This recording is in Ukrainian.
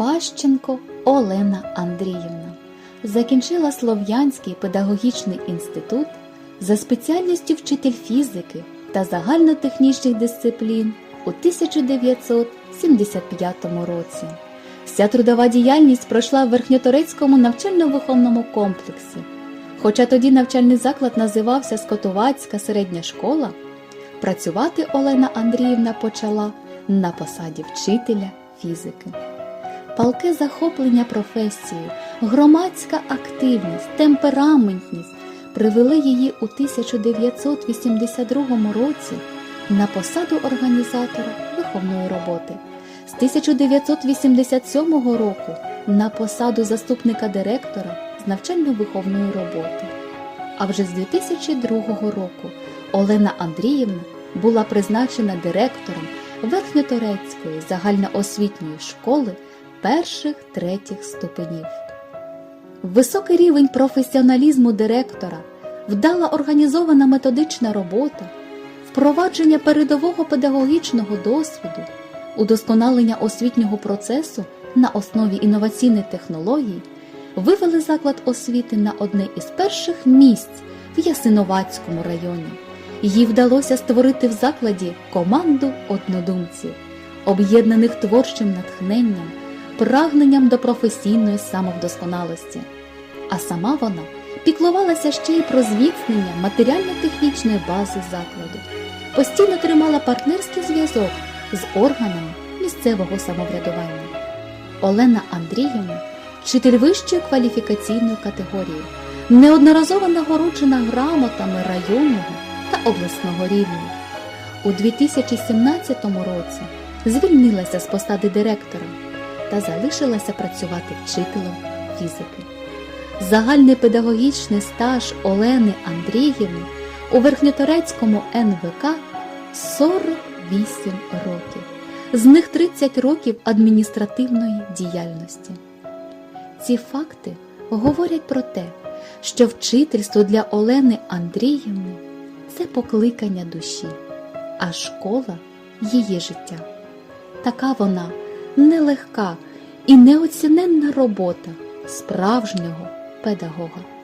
Пащенко Олена Андріївна закінчила Слов'янський педагогічний інститут за спеціальністю вчитель фізики та загальнотехнічних дисциплін у 1975 році. Вся трудова діяльність пройшла в Верхньоторецькому навчально-виховному комплексі. Хоча тоді навчальний заклад називався Скотовацька середня школа, працювати Олена Андріївна почала на посаді вчителя фізики. Палке захоплення професією, громадська активність, темпераментність привели її у 1982 році на посаду організатора виховної роботи. З 1987 року на посаду заступника директора з навчально-виховної роботи. А вже з 2002 року Олена Андріївна була призначена директором Верхньоторецької загальноосвітньої школи перших третіх ступенів. Високий рівень професіоналізму директора, вдала організована методична робота, впровадження передового педагогічного досвіду, удосконалення освітнього процесу на основі інноваційних технологій вивели заклад освіти на одне із перших місць в Ясиновацькому районі. Їй вдалося створити в закладі команду однодумців, об'єднаних творчим натхненням, прагненням до професійної самовдосконалості. А сама вона піклувалася ще й про зміцнення матеріально-технічної бази закладу, постійно тримала партнерський зв'язок з органами місцевого самоврядування. Олена Андріївна, вчитель вищої кваліфікаційної категорії, неодноразово нагороджена грамотами районного та обласного рівня. У 2017 році звільнилася з посади директора та залишилася працювати вчителем фізики. Загальний педагогічний стаж Олени Андріївни у Верхньоторецькому НВК 48 років, з них 30 років адміністративної діяльності. Ці факти говорять про те, що вчительство для Олени Андріївни це покликання душі, а школа її життя. Така вона нелегка і неоціненна робота справжнього педагога.